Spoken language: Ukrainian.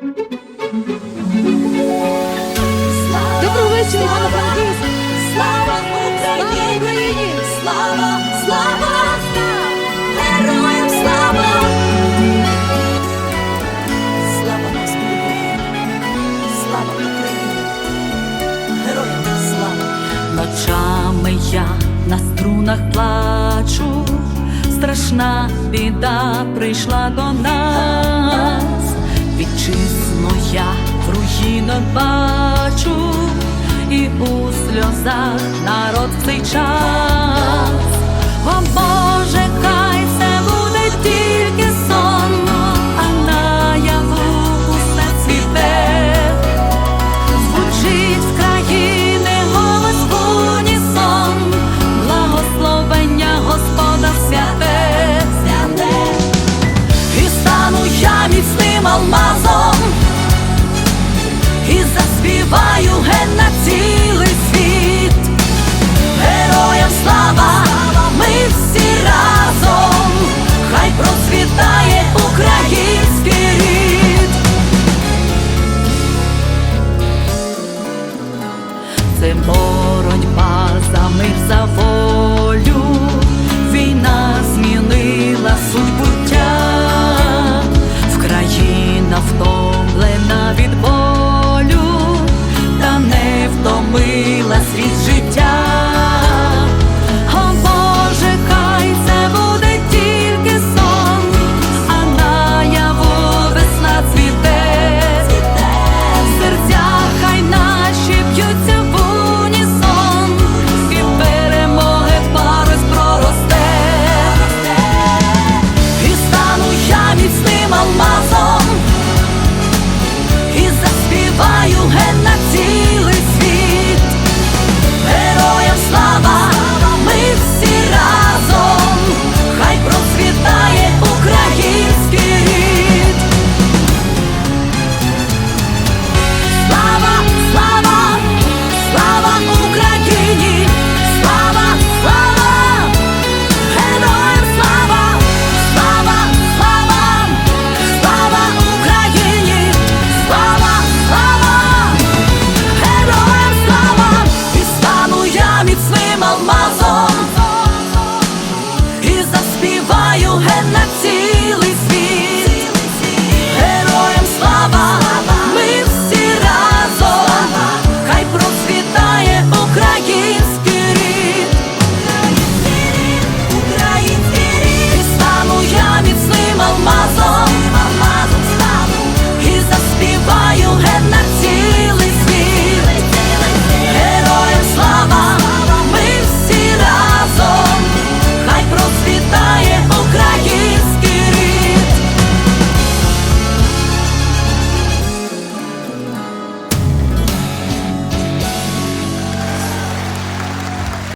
Доброго вечора, Івано-Франківськ! Слава Україні! Слава, слава! Героям слава! Слава Господу! Слава Україні! Героям слава! Ночами я на струнах плачу, страшна біда прийшла до нас, вітчизну я в руїнах бачу, і у сльозах народ в цей час. My o